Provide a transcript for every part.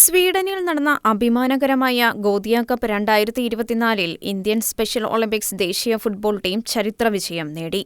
സ്വീഡനിൽ നടന്ന അഭിമാനകരമായ ഗോദിയ കപ്പ് രണ്ടായിരത്തി ഇരുപത്തിനാലിൽ ഇന്ത്യൻ സ്പെഷ്യൽ ഒളിമ്പിക്സ് ദേശീയ ഫുട്ബോൾ ടീം ചരിത്ര വിജയം നേടി.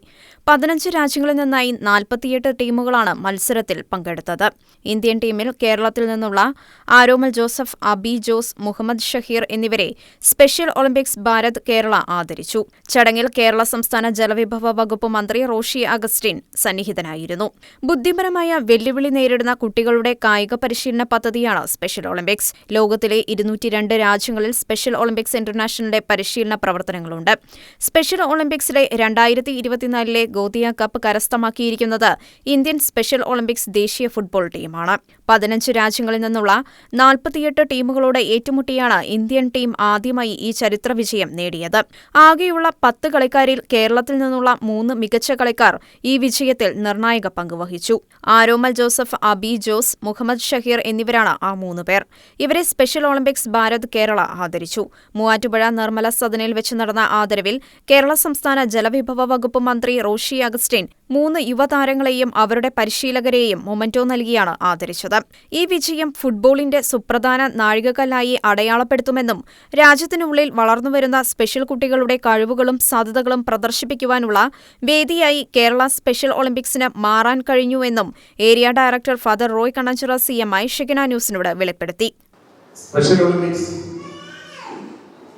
പതിനഞ്ച് രാജ്യങ്ങളിൽ നിന്നായി നാൽപ്പത്തിയെട്ട് ടീമുകളാണ് മത്സരത്തിൽ പങ്കെടുത്തത്. ഇന്ത്യൻ ടീമിൽ കേരളത്തിൽ നിന്നുള്ള ആരോമൽ ജോസഫ് അബി ജോസ് മുഹമ്മദ് ഷഹീർ എന്നിവരെ സ്പെഷ്യൽ ഒളിമ്പിക്സ് ഭാരത് കേരള ആദരിച്ചു. ചടങ്ങിൽ കേരള സംസ്ഥാന ജലവിഭവ വകുപ്പ് മന്ത്രി റോഷി അഗസ്റ്റിൻ സന്നിഹിതനായിരുന്നു. ബുദ്ധിപരമായ വെല്ലുവിളി നേരിടുന്ന കുട്ടികളുടെ കായിക പരിശീലന പദ്ധതിയാണ് സ്പെഷ്യൽ ഒളിമ്പിക്സ് ലോകത്തിലെ ഇരുന്നൂറ്റിരണ്ട് രാജ്യങ്ങളിൽ സ്പെഷ്യൽ ഒളിമ്പിക്സ് ഇന്റർനാഷണലിന്റെ പരിശീലന പ്രവർത്തനങ്ങളുണ്ട്. സ്പെഷ്യൽ ഒളിമ്പിക്സിലെ രണ്ടായിരത്തി ഇരുപത്തിനാലിലെ ഗോതിയ കപ്പ് കരസ്ഥമാക്കിയിരിക്കുന്നത് ഇന്ത്യൻ സ്പെഷ്യൽ ഒളിമ്പിക്സ് ദേശീയ ഫുട്ബോൾ ടീമാണ് പതിനഞ്ച് രാജ്യങ്ങളിൽ നിന്നുള്ള നാൽപ്പത്തിയെട്ട് ടീമുകളോട് ഏറ്റുമുട്ടിയാണ് ഇന്ത്യൻ ടീം ആദ്യമായി ഈ ചരിത്ര വിജയം നേടിയത്. ആകെയുള്ള പത്ത് കളിക്കാരിൽ കേരളത്തിൽ നിന്നുള്ള മൂന്ന് മികച്ച കളിക്കാർ ഈ വിജയത്തിൽ നിർണായക പങ്കുവഹിച്ചു ആരോമൽ ജോസഫ് അബി ജോസ് മുഹമ്മദ് ഷഹീർ എന്നിവരാണ് ആ മൂന്ന് പേർ. ഇവരെ സ്പെഷ്യൽ ഒളിമ്പിക്സ് ഭാരത് കേരള ആദരിച്ചു. മൂവാറ്റുപുഴ നിർമ്മല സദനയിൽ വെച്ച് നടന്ന ആദരവിൽ കേരള സംസ്ഥാന ജലവിഭവ വകുപ്പ് മന്ത്രി റോഷി അഗസ്റ്റിൻ മൂന്ന് യുവതാരങ്ങളെയും അവരുടെ പരിശീലകരെയും മൊമന്റോ നൽകിയാണ് ആദരിച്ചത്. ഈ വിജയം ഫുട്ബോളിന്റെ സുപ്രധാന നാഴികക്കല്ലായി അടയാളപ്പെടുത്തുമെന്നും രാജ്യത്തിനുള്ളിൽ വളർന്നുവരുന്ന സ്പെഷ്യൽ കുട്ടികളുടെ കഴിവുകളും സാധ്യതകളും പ്രദർശിപ്പിക്കുവാനുള്ള വേദിയായി കേരള സ്പെഷ്യൽ ഒളിമ്പിക്സിന് മാറാൻ കഴിഞ്ഞുവെന്നും area director father Roy Kannanchira C M I Shegna ന്യൂസിനോട് വെളിപ്പെടുത്തി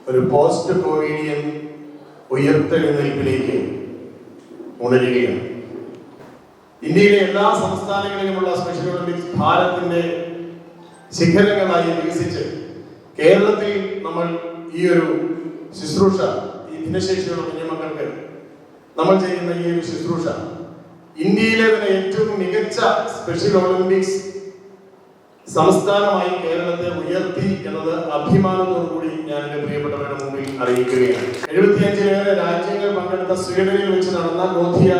ഒരു പോസ്റ്റ് കോവിഡിയൻ ഉയർത്തെഴുന്നേൽപ്പിലേക്ക് ഉണരുകയാണ് ഇന്ത്യയിലെ എല്ലാ സംസ്ഥാനങ്ങളിലുമുള്ള സ്പെഷ്യൽ ഒളിമ്പിക്സ് ഭാരത്തിന്റെ ശിഖരങ്ങളായി വികസിച്ച് കേരളത്തിൽ നമ്മൾ ഈ ഒരു ശുശ്രൂഷ ഈ ഭിന്നശേഷിയുള്ള കുഞ്ഞുമക്കൾക്ക് നമ്മൾ ചെയ്യുന്ന ഈ ഒരു ശുശ്രൂഷ ഇന്ത്യയിലെ തന്നെ ഏറ്റവും മികച്ച സ്പെഷ്യൽ ഒളിമ്പിക്സ് സംസ്ഥാനമായി കേരളത്തെ ഉയർത്തി എന്നത് അഭിമാനത്തോടു കൂടി ഞാൻ എന്റെ പ്രിയപ്പെട്ടവരുടെ മുമ്പിൽ അറിയിക്കുകയാണ്. എഴുപത്തിയഞ്ചിലേറെ രാജ്യങ്ങൾ പങ്കെടുത്ത സ്വീഡനിൽ വെച്ച് നടന്ന ഗോധിയ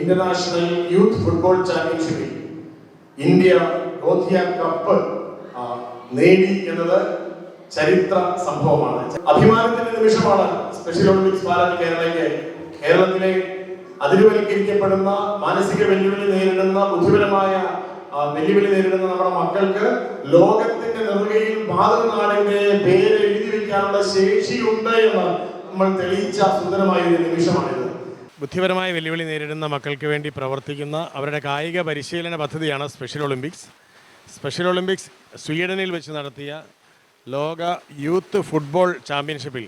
ഇന്റർനാഷണൽ യൂത്ത് ഫുട്ബോൾ ചാമ്പ്യൻഷിപ്പിൽ ഇന്ത്യ ഗോധിയ കപ്പ് നേടി എന്നത് ചരിത്ര സംഭവമാണ്. അഭിമാനത്തിന്റെ നിമിഷമാണ് സ്പെഷ്യൽ ഒളിമ്പിക്സ് പാലം കേരളയ്ക്ക്. കേരളത്തിലെ അതിരുവൽക്കരിക്കപ്പെടുന്ന മാനസിക വെല്ലുവിളി നേരിടുന്ന ബുദ്ധിപരമായ വെല്ലുവിളി നേരിടുന്ന നമ്മുടെ മക്കൾക്ക് ലോകത്തിന്റെ നെറുകയിൽ മാതൃനാടിന്റെ പേര് എഴുതി വെക്കാനുള്ള ശേഷിയുണ്ട് എന്ന് നമ്മൾ തെളിയിച്ച സുന്ദരമായ ഒരു നിമിഷമാണിത്. ബുദ്ധിപരമായ വെല്ലുവിളി നേരിടുന്ന മക്കൾക്ക് വേണ്ടി പ്രവർത്തിക്കുന്ന അവരുടെ കായിക പരിശീലന പദ്ധതിയാണ് സ്പെഷ്യൽ ഒളിമ്പിക്സ്. സ്പെഷ്യൽ ഒളിമ്പിക്സ് സ്വീഡനിൽ വെച്ച് നടത്തിയ ലോക യൂത്ത് ഫുട്ബോൾ ചാമ്പ്യൻഷിപ്പിൽ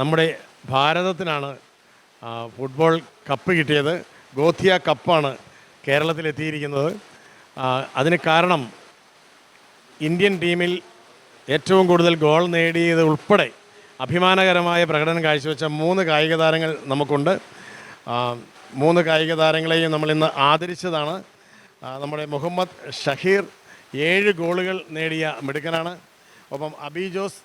നമ്മുടെ ഭാരതത്തിനാണ് ഫുട്ബോൾ കപ്പ് കിട്ടിയത്. ഗോത്തിയ കപ്പാണ് കേരളത്തിലെത്തിയിരിക്കുന്നത്. അതിന് കാരണം ഇന്ത്യൻ ടീമിൽ ഏറ്റവും കൂടുതൽ ഗോൾ നേടിയത് ഉൾപ്പെടെ അഭിമാനകരമായ പ്രകടനം കാഴ്ചവെച്ച മൂന്ന് കായിക താരങ്ങൾ നമുക്കുണ്ട്. മൂന്ന് കായിക താരങ്ങളെയും നമ്മൾ ഇന്ന് ആദരിച്ചതാണ്. നമ്മുടെ മുഹമ്മദ് ഷഹീർ ഏഴ് ഗോളുകൾ നേടിയ മിടുക്കനാണ്. ഒപ്പം അബി ജോസ്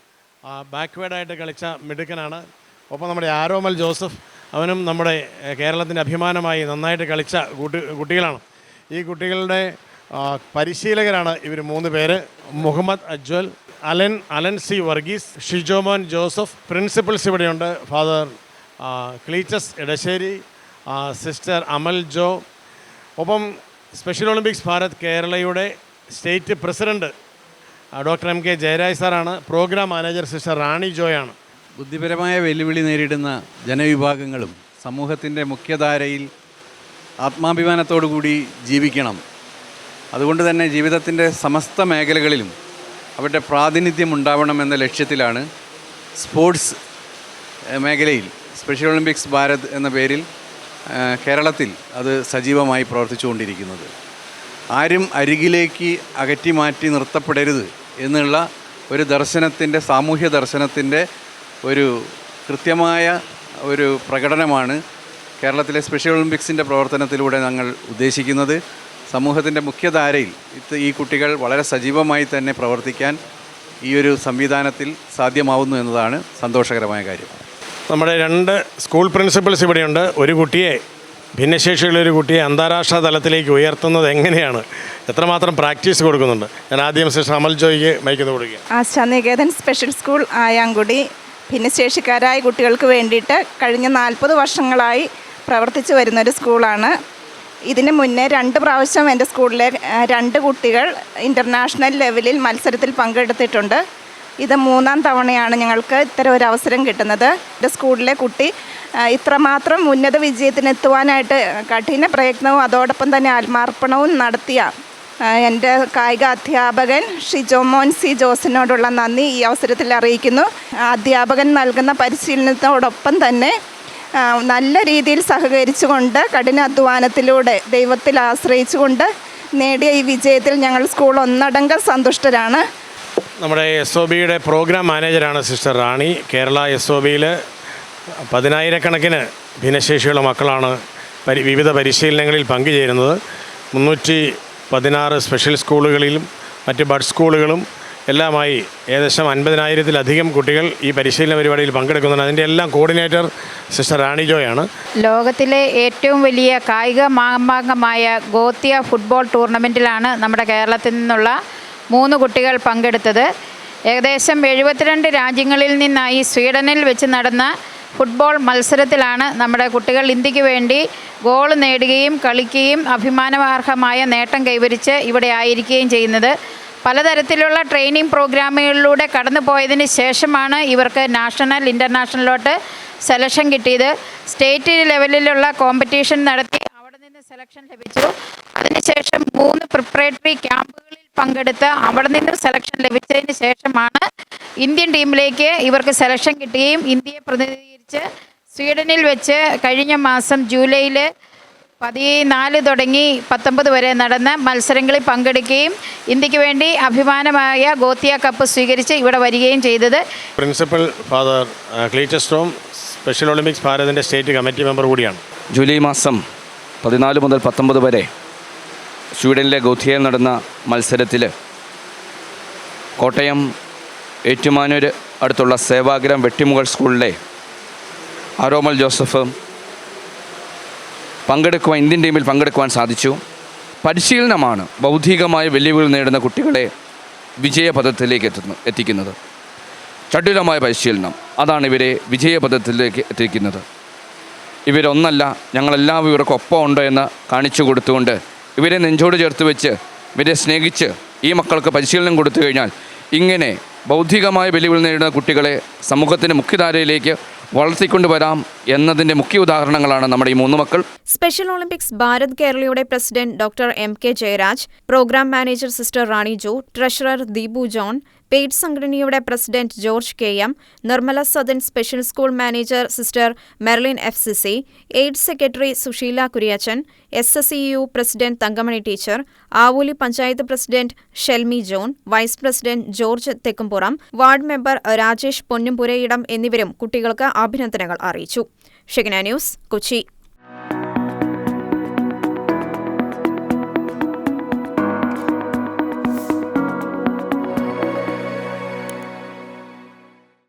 ബാക്ക്വേഡായിട്ട് കളിച്ച മിടുക്കനാണ്. ഒപ്പം നമ്മുടെ ആരോമൽ ജോസഫ് അവനും നമ്മുടെ കേരളത്തിന്റെ അഭിമാനമായി നന്നായിട്ട് കളിച്ച കുട്ടി കുട്ടികളാണ്. ഈ കുട്ടികളുടെ പരിശീലകരാണ് ഇവർ മൂന്ന് പേര്. Muhammad Ajwal Alan Alan C Varghese Shijomon Joseph principals ഇവിടെയുണ്ട്. Father Cleetus Edassery sister Amal Jo. ഒപ്പം സ്പെഷ്യൽ ഒളിമ്പിക്സ് ഭാരത് കേരളയുടെ state president doctor M K Jayaraj സാറാണ്. പ്രോഗ്രാം മാനേജർ സിസ്റ്റർ റാണി ജോയാണ്. ബുദ്ധിപരമായ വെല്ലുവിളി നേരിടുന്ന ജനവിഭാഗങ്ങളും സമൂഹത്തിന്റെ മുഖ്യധാരയിൽ ആത്മാഭിമാനത്തോടു കൂടി ജീവിക്കണം. അതുകൊണ്ട് തന്നെ ജീവിതത്തിന്റെ സമസ്ത മേഖലകളിലും അവരുടെ പ്രാതിനിധ്യം ഉണ്ടാവണമെന്ന ലക്ഷ്യത്തിലാണ് സ്പോർട്സ് മേഖലയിൽ സ്പെഷ്യൽ ഒളിമ്പിക്സ് ഭാരത് എന്ന പേരിൽ കേരളത്തിൽ അത് സജീവമായി പ്രവർത്തിച്ചുകൊണ്ടിരിക്കുന്നത്. ആരും അരികിലേക്ക് അകറ്റി മാറ്റി നിർത്തപ്പെടരുത് എന്നുള്ള ഒരു ദർശനത്തിന്റെ സാമൂഹ്യ ദർശനത്തിന്റെ ഒരു കൃത്യമായ ഒരു പ്രകടനമാണ് കേരളത്തിലെ സ്പെഷ്യൽ ഒളിമ്പിക്സിന്റെ പ്രവർത്തനത്തിലൂടെ ഞങ്ങൾ ഉദ്ദേശിക്കുന്നത്. സമൂഹത്തിന്റെ മുഖ്യധാരയിൽ ഇത് ഈ കുട്ടികൾ വളരെ സജീവമായി തന്നെ പ്രവർത്തിക്കാൻ ഈ ഒരു സംവിധാനത്തിൽ സാധ്യമാവുന്നു എന്നതാണ് സന്തോഷകരമായ കാര്യം. നമ്മുടെ രണ്ട് സ്കൂൾ പ്രിൻസിപ്പൽസ് ഇവിടെയുണ്ട്. ഒരു കുട്ടിയെ ഭിന്നശേഷിയുള്ള ഒരു കുട്ടിയെ അന്താരാഷ്ട്ര തലത്തിലേക്ക് ഉയർത്തുന്നത് എങ്ങനെയാണ്? എത്രമാത്രം പ്രാക്ടീസ് കൊടുക്കുന്നുണ്ട്? ഞാൻ ആദ്യം സിസ്റ്റർ അമൽ ജോയിക്ക് മൈക്കുന്നത് കൊടുക്കുക ആശാനികേതൻ സ്പെഷ്യൽ സ്കൂൾ ആയാങ്കുടി. ഭിന്നശേഷിക്കാരായ കുട്ടികൾക്ക് വേണ്ടിയിട്ട് കഴിഞ്ഞ നാൽപ്പത് വർഷങ്ങളായി പ്രവർത്തിച്ചു വരുന്നൊരു സ്കൂളാണ് ഇതിന് മുന്നേ രണ്ട് പ്രാവശ്യം എന്റെ സ്കൂളിലെ രണ്ട് കുട്ടികൾ ഇന്റർനാഷണൽ ലെവലിൽ മത്സരത്തിൽ പങ്കെടുത്തിട്ടുണ്ട്. ഇത് മൂന്നാം തവണയാണ് ഞങ്ങൾക്ക് ഇത്തരം ഒരു അവസരം കിട്ടുന്നത്. എന്റെ സ്കൂളിലെ കുട്ടി ഇത്രമാത്രം ഉന്നത വിജയത്തിനെത്തുവാനായിട്ട് കഠിന പ്രയത്നവും അതോടൊപ്പം തന്നെ ആത്മാർപ്പണവും നടത്തിയ എന്റെ കായിക അധ്യാപകൻ ഷിജോമോൻ സി ജോസിനോടുള്ള നന്ദി ഈ അവസരത്തിൽ അറിയിക്കുന്നു. അധ്യാപകൻ നൽകുന്ന പരിശീലനത്തോടൊപ്പം തന്നെ നല്ല രീതിയിൽ സഹകരിച്ചുകൊണ്ട് കഠിനാധ്വാനത്തിലൂടെ ദൈവത്തിൽ ആശ്രയിച്ചുകൊണ്ട് നേടിയ ഈ വിജയത്തിൽ ഞങ്ങൾ സ്കൂൾ ഒന്നടങ്കം സന്തുഷ്ടരാണ്. നമ്മുടെ എസ് ഒ ബിയുടെ പ്രോഗ്രാം മാനേജറാണ് sister Rani. Kerala S O ബിയിൽ പതിനായിരക്കണക്കിന് ഭിന്നശേഷിയുള്ള മക്കളാണ് പരി വിവിധ പരിശീലനങ്ങളിൽ പങ്കുചേരുന്നത്. മുന്നൂറ്റി പതിനാറ് സ്പെഷ്യൽ സ്കൂളുകളിലും മറ്റ് ബഡ് സ്കൂളുകളും എല്ലാമായി ഏകദേശം അൻപതിനായിരത്തിലധികം കുട്ടികൾ ഈ പരിശീലന പരിപാടിയിൽ പങ്കെടുക്കുന്നുണ്ട്. അതിന്റെ എല്ലാം കോർഡിനേറ്റർ സിസ്റ്റർ റാണി ജോയാണ്. ലോകത്തിലെ ഏറ്റവും വലിയ കായിക മാമാങ്കമായ ഗോത്തിയ ഫുട്ബോൾ ടൂർണമെന്റിലാണ് നമ്മുടെ കേരളത്തിൽ നിന്നുള്ള മൂന്ന് കുട്ടികൾ പങ്കെടുത്തത്. ഏകദേശം എഴുപത്തിരണ്ട് രാജ്യങ്ങളിൽ നിന്നായി സ്വീഡനിൽ വെച്ച് നടന്ന ഫുട്ബോൾ മത്സരത്തിലാണ് നമ്മുടെ കുട്ടികൾ ഇന്ത്യയ്ക്ക് വേണ്ടി ഗോൾ നേടുകയും കളിക്കുകയും അഭിമാനാർഹമായ നേട്ടം കൈവരിച്ച് ഇവിടെ ആയിരിക്കുകയും ചെയ്യുന്നത്. പലതരത്തിലുള്ള ട്രെയിനിങ് പ്രോഗ്രാമുകളിലൂടെ കടന്നു പോയതിന് ശേഷമാണ് ഇവർക്ക് നാഷണൽ ഇന്റർനാഷണലിലോട്ട് സെലക്ഷൻ കിട്ടിയത്. സ്റ്റേറ്റ് ലെവലിലുള്ള കോമ്പറ്റീഷൻ നടത്തി അവിടെ നിന്ന് സെലക്ഷൻ ലഭിച്ചു. അതിനുശേഷം മൂന്ന് പ്രിപ്പറേറ്ററി ക്യാമ്പുകളിൽ പങ്കെടുത്ത് അവിടെ നിന്ന് സെലക്ഷൻ ലഭിച്ചതിന് ശേഷമാണ് ഇന്ത്യൻ ടീമിലേക്ക് ഇവർക്ക് സെലക്ഷൻ കിട്ടുകയും ഇന്ത്യയെ പ്രതിനിധീകരിച്ച് സ്വീഡനിൽ വെച്ച് കഴിഞ്ഞ മാസം ജൂലൈയിൽ പതിനാല് തുടങ്ങി പത്തൊമ്പത് വരെ നടന്ന മത്സരങ്ങളിൽ പങ്കെടുക്കുകയും ഇന്ത്യയ്ക്ക് വേണ്ടി അഭിമാനമായ ഗോത്തിയ കപ്പ് സ്വീകരിച്ച് ഇവിടെ വരികയും ചെയ്തത്. പ്രിൻസിപ്പൽ ഫാദർ ക്ലീറ്റസ്റ്റോം സ്പെഷ്യൽ ഒളിമ്പിക്സ് ഭാരതിന്റെ സ്റ്റേറ്റ് കമ്മിറ്റി മെമ്പർ കൂടിയാണ്. ജൂലൈ മാസം പതിനാല് മുതൽ പത്തൊമ്പത് വരെ സ്വീഡനിലെ ഗോത്തിയയിൽ നടന്ന മത്സരത്തിൽ കോട്ടയം ഏറ്റുമാനൂർ അടുത്തുള്ള സേവാഗ്രാം വെട്ടിമുകൾ സ്കൂളിലെ ആരോമൽ ജോസഫ് പങ്കെടുക്കുവാൻ ഇന്ത്യൻ ടീമിൽ പങ്കെടുക്കുവാൻ സാധിച്ചു. പരിശീലനമാണ് ബൗദ്ധികമായ വെല്ലുവിളി നേടുന്ന കുട്ടികളെ വിജയപഥത്തിലേക്ക് എത്തുന്നു എത്തിക്കുന്നത്. ചടുലമായ പരിശീലനം. അതാണ് ഇവരെ വിജയപഥത്തിലേക്ക് എത്തിക്കുന്നത്. ഇവരൊന്നല്ല ഞങ്ങളെല്ലാവരും ഇവർക്കൊപ്പം ഉണ്ട് എന്ന് കാണിച്ചു കൊടുത്തുകൊണ്ട് ഇവരെ നെഞ്ചോട് ചേർത്ത് വെച്ച് ഇവരെ സ്നേഹിച്ച് ഈ മക്കൾക്ക് പരിശീലനം കൊടുത്തു കഴിഞ്ഞാൽ ഇങ്ങനെ ബൗദ്ധികമായ വെല്ലുവിളി നേരിടുന്ന കുട്ടികളെ സമൂഹത്തിന്റെ മുഖ്യധാരയിലേക്ക് വളർത്തിക്കൊണ്ടു വരാം എന്നതിന്റെ മുഖ്യ ഉദാഹരണങ്ങളാണ് നമ്മുടെ ഈ മൂന്ന് മക്കൾ. സ്പെഷ്യൽ ഒളിമ്പിക്സ് ഭാരത് കേരളയുടെ president doctor M K Jayaraj programme manager sister Rani Jo treasurer Deepu John paid സംഘടനയുടെ president George K M Nirmala Sadan special school manager sister Merlin F C C aid secretary Susheela Kuriachan S S E U president Thankamani teacher Avoli panchayat president Shelmi John vice president George Thekkumpuram ward member Rajesh Ponnumpurayidam എന്നിവരും കുട്ടികൾക്ക് അഭിനന്ദനങ്ങൾ അറിയിച്ചു. Shegna news Kochi.